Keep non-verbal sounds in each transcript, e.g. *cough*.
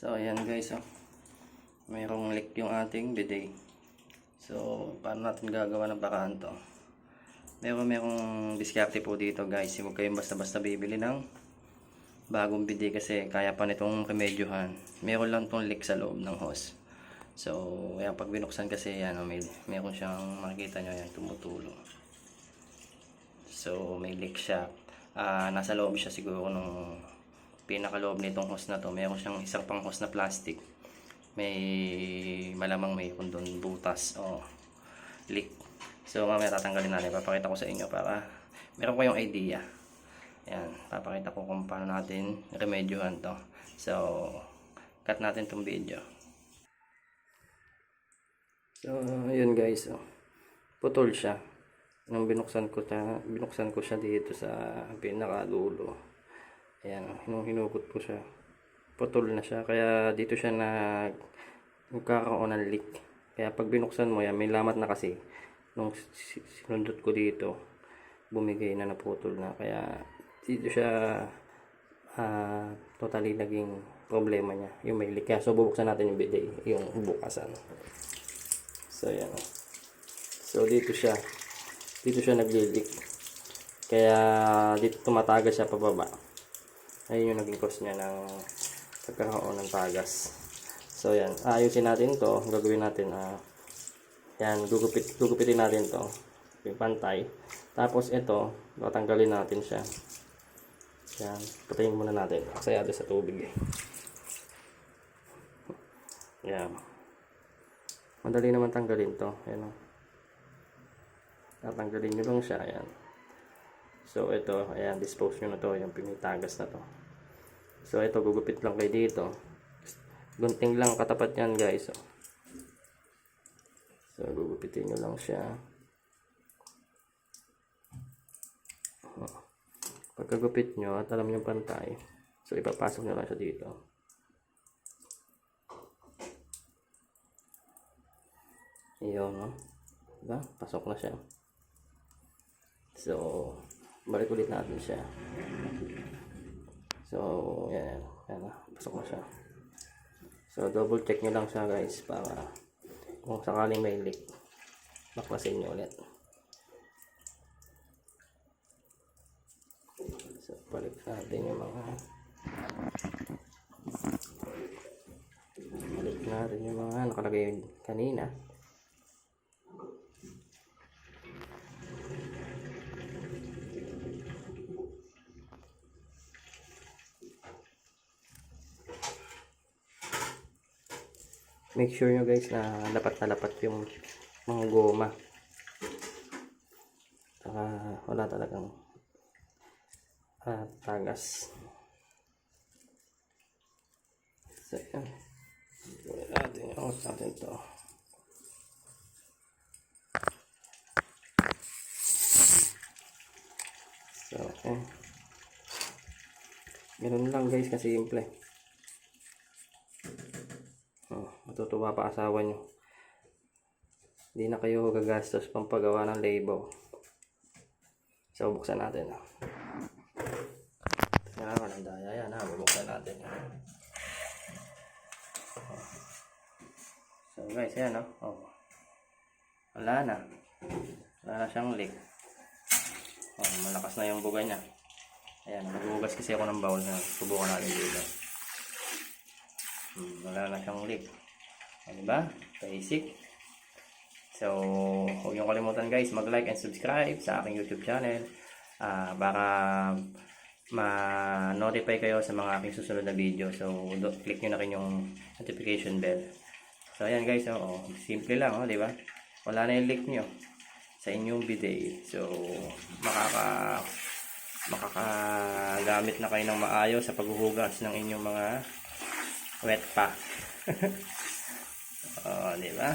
So, ayan guys, oh. Mayroong leak yung ating bidet. So, paano natin gagawa ng paraan to? Meron merong diskarte po dito guys. Huwag kayong basta-basta bibili ng bagong bidet kasi kaya pa nitong remedyohan. Meron lang tong leak sa loob ng hose. So, ayan, pag binuksan kasi, yan, oh, may, meron siyang, makikita nyo yan, tumutulong. So, may leak siya. Ah, nasa loob siya siguro nung pinakaloob nitong hose na to. Meron siyang isang pang hose na plastic. May malamang may kundon butas o leak. So, mamaya tatanggalin natin. Papakita ko sa inyo para meron ko yung idea. Ayan, papakita ko kung paano natin remedyohan to. So, cut natin tong video. So, yun guys. Oh. Putol siya. Nung binuksan ko siya, binuksan ko siya dito sa pinakadulo. Ayan, nung hinugot ko siya. Putol na siya. Kaya dito siya na nagkakaroon ng leak. Kaya pag binuksan mo yan, may lamat na kasi. Nung si- sinundot ko dito, bumigay na naputol na. Kaya dito siya ah, totally naging problema niya. Yung may leak. Kaya so bubuksan natin yung bidet, yung bukasan. So, yan. So, dito siya. Dito siya nagli-leak. Kaya, dito tumatagas siya pababa. Ayun yung naging cause niya ng pagkakaroon ng tagas. So, yan. Ayusin natin to. Gagawin natin, ah, yan, gugupit, gugupitin natin to. Yung pantay. Tapos, ito, tatanggalin natin siya. Yan. Patayin muna natin. Aksayado sa tubig eh. Yan. Madali naman tanggalin to. Ayan o. Tatanggalin nyo lang siya. Ayan. So, ito. Ayan. Dispose nyo na to. Yung pinitagas na to. So, ito. Gugupit lang kayo dito. Gunting lang katapat yan guys. So, gugupitin nyo lang siya. Pagkagupit nyo at alam nyo pantay. So, ipapasok nyo lang siya dito. Iyon, no? Diba? Pasok na siya. So, balik ulit natin siya. So, yan. Yan na. Pasok na siya. So, double check nyo lang siya guys para kung sakaling may leak, baklasin nyo ulit. So, balik natin yung mga balik natin yung mga nakalagay kanina. Make sure nyo guys na lapat na lapat yung mga goma. Saka wala talagang ah, tagas. So yan gawin natin out natin to. So okay ganun lang guys kasi simple Oh, matutuwa pa asawa nyo. Hindi na kayo gagastos pang paggawa ng label. So, buksan natin. ah. Yan, walang daya yan ha. Bubuksan natin. So, guys, yan oh. oh. Wala na. Wala na siyang leak. Oh, malakas na yung buga niya. Ayan, maghugas kasi ako ng bowl. Subukan natin dito. Hmm, wala na siyang leak. O, diba? Basic. So, huwag niyong kalimutan guys, mag-like and subscribe sa aking YouTube channel. Ah, para ma-notify kayo sa mga aking susunod na video. So, click nyo na rin yung notification bell. So, ayan guys, oh, simple lang, oh, di ba? Wala na yung leak nyo sa inyong bidet. So, makaka makakagamit na kayo ng maayos sa paghuhugas ng inyong mga wet pa. *laughs* oh, di ba?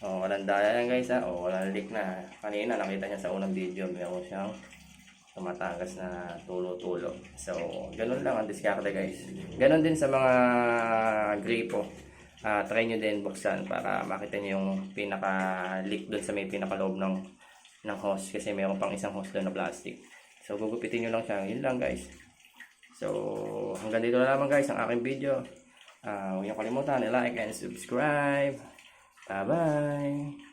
Oh, walang daya yan guys ha. Oh, walang leak na. Kanina nakita niya sa unang video, meron siyang tumatagas na tulo-tulo. So, ganun lang ang diskarte guys. Ganun din sa mga gripo. Ah, try nyo din buksan para makita nyo yung pinaka-leak doon sa may pinaka-loob ng ng hose kasi meron pang isang hose doon na plastic. So, gugupitin nyo lang siya. Yun lang guys. So, hanggang dito na lamang guys ang aking video. Ah, huwag niyo kalimutan i-like and subscribe. Bye-bye!